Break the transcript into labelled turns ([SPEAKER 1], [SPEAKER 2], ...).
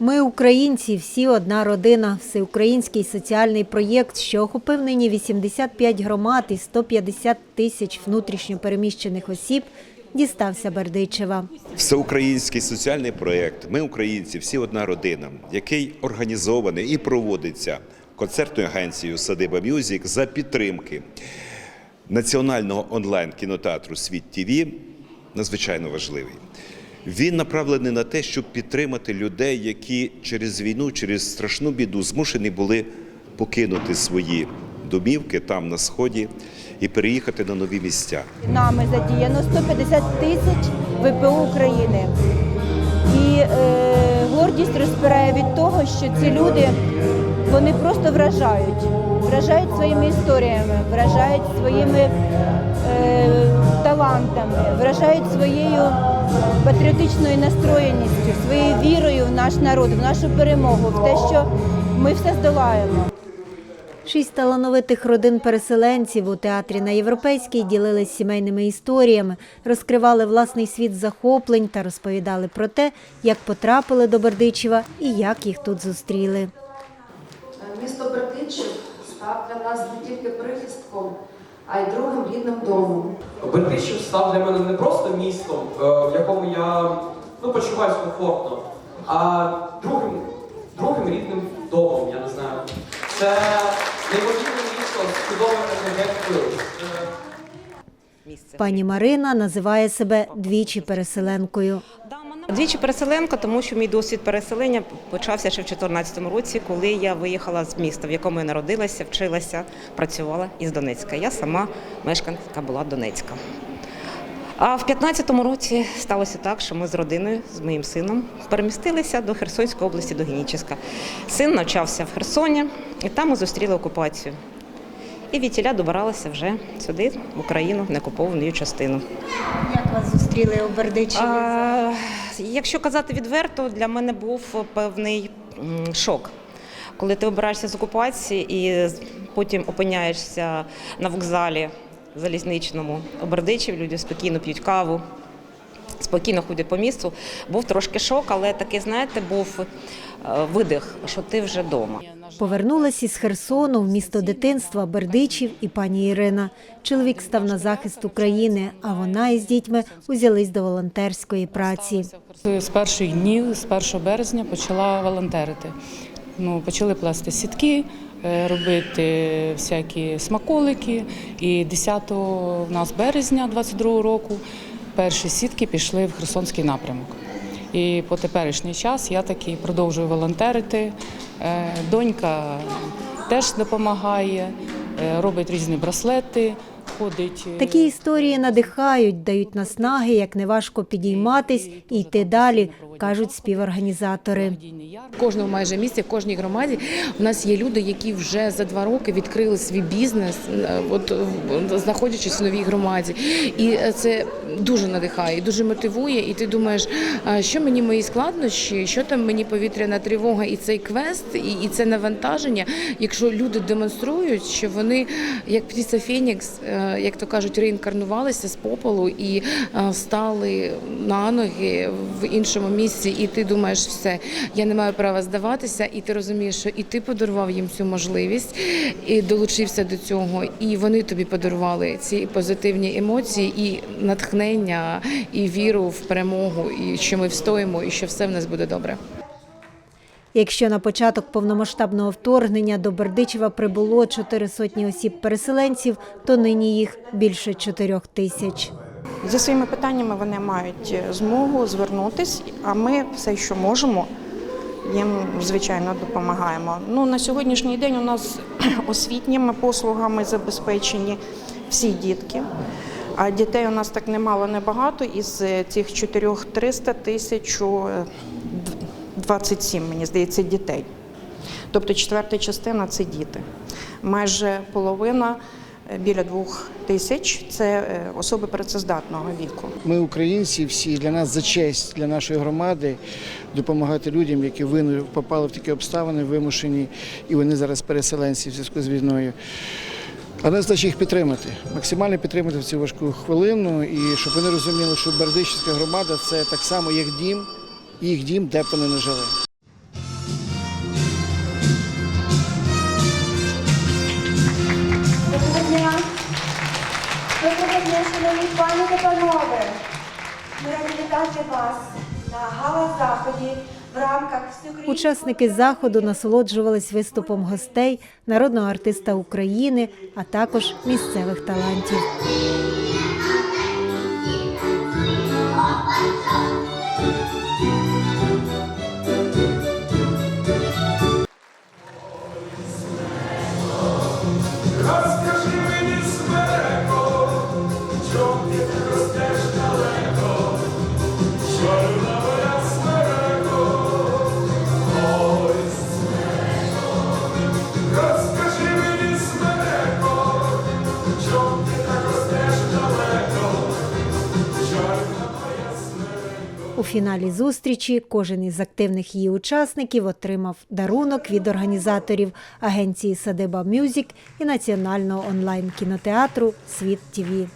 [SPEAKER 1] Ми, українці, всі одна родина. Всеукраїнський соціальний проєкт, що охопив нині 85 громад і 150 тисяч внутрішньо переміщених осіб, дістався Бердичева.
[SPEAKER 2] Всеукраїнський соціальний проєкт Ми українці, всі одна родина, який організований і проводиться концертною агенцією Садиба Мюзік за підтримки національного онлайн кінотеатру Світ ТВ, надзвичайно важливий. Він направлений на те, щоб підтримати людей, які через війну, через страшну біду змушені були покинути свої домівки там на сході і переїхати на нові місця.
[SPEAKER 3] Нами задіяно 150 тисяч ВПО України. І е, гордість розпирає від того, що ці люди вони просто вражають, вражають своїми історіями, вражають своїми е, талантами, вражають своєю патріотичною настроєністю, своєю вірою в наш народ, в нашу перемогу, в те, що ми все здолаємо.
[SPEAKER 1] Шість талановитих родин переселенців у театрі на Європейській ділились сімейними історіями, розкривали власний світ захоплень та розповідали про те, як потрапили до Бердичева і як їх тут зустріли.
[SPEAKER 4] Місто Бердичів став для нас не тільки прихистком, а й другим рідним домом.
[SPEAKER 5] Бердичів став для мене не просто містом, е, в якому я ну, почуваюся комфортно, а другим, другим рідним домом, я не знаю. Це неймовірне місто з чудовою енергетикою.
[SPEAKER 1] Пані Марина називає себе двічі переселенкою.
[SPEAKER 6] Двічі переселенка, тому що мій досвід переселення почався ще в 2014 році, коли я виїхала з міста, в якому я народилася, вчилася, працювала із Донецька. Я сама мешканка була Донецька. А в 2015 році сталося так, що ми з родиною, з моїм сином, перемістилися до Херсонської області, до Геніческа. Син навчався в Херсоні, і там ми зустріли окупацію. І відтіля добиралася вже сюди, в Україну, в неокуповану її частину.
[SPEAKER 1] Як вас зустріли у Бердичеві?
[SPEAKER 6] Якщо казати відверто, для мене був певний шок. Коли ти обираєшся з окупації і потім опиняєшся на вокзалі залізничному у Бердичів, люди спокійно п'ють каву, спокійно ходять по місту. Був трошки шок, але такий, знаєте, був е, видих, що ти вже вдома.
[SPEAKER 1] Повернулась із Херсону в місто дитинства Бердичів і пані Ірина. Чоловік став на захист України, а вона із дітьми узялись до волонтерської праці.
[SPEAKER 7] З перших днів, з 1 березня, почала волонтерити. Ну, почали плести сітки, е, робити всякі смаколики. І 10 в нас березня 22 року перші сітки пішли в Херсонський напрямок. І по теперішній час я таки продовжую волонтерити. Е, Донька теж допомагає, е, робить різні браслети, ходить. е,
[SPEAKER 1] Такі історії надихають, дають наснаги, як неважко підійматись і йти далі, кажуть співорганізатори.
[SPEAKER 8] В кожному майже місті, в кожній громаді у нас є люди, які вже за два роки відкрили свій бізнес, е, от знаходячись в новій громаді. І е, це дуже надихає, дуже мотивує. І ти думаєш, що мені мої складнощі, що там мені повітряна тривога, і цей квест, і, і це навантаження. Якщо люди демонструють, що вони як птиця Фенікс, як то кажуть, реінкарнувалися з попелу і е, стали на ноги в іншому місці, і ти думаєш, все, я не маю права здаватися, і ти розумієш, що і ти подарував їм цю можливість, і долучився до цього, і вони тобі подарували ці позитивні емоції, і натхнення, і віру в перемогу, і що ми встоїмо, і що все в нас буде добре.
[SPEAKER 1] Якщо на початок повномасштабного вторгнення до Бердичева прибуло чотири сотні осіб переселенців, то нині їх більше чотирьох тисяч.
[SPEAKER 9] Зі своїми питаннями вони мають змогу звернутись, а ми все, що можемо, їм звичайно допомагаємо. Ну на сьогоднішній день у нас освітніми послугами забезпечені всі дітки. А дітей у нас так немало небагато. Із цих 4300 тисяч 27, мені здається, дітей. Тобто четверта частина це діти. Майже половина е, біля двох тисяч це е, особи працездатного віку.
[SPEAKER 10] Ми, українці, всі для нас за честь для нашої громади допомагати людям, які попали в такі обставини, вимушені, і вони зараз переселенці в зв'язку з війною. А нас значить їх підтримати, максимально підтримати в цю важку хвилину, і щоб вони розуміли, що Бердичівська громада це так само як дім, їх дім, де б вони не жили.
[SPEAKER 3] Доброго дня, Доброго пані та панове. Ми раді вітати вас на гала заході. В рамках
[SPEAKER 1] учасники заходу насолоджувались виступом гостей, народного артиста України, а також місцевих талантів. У фіналі зустрічі кожен із активних її учасників отримав дарунок від організаторів агенції Садиба Мюзік і національного онлайн кінотеатру Світ ТІВІ.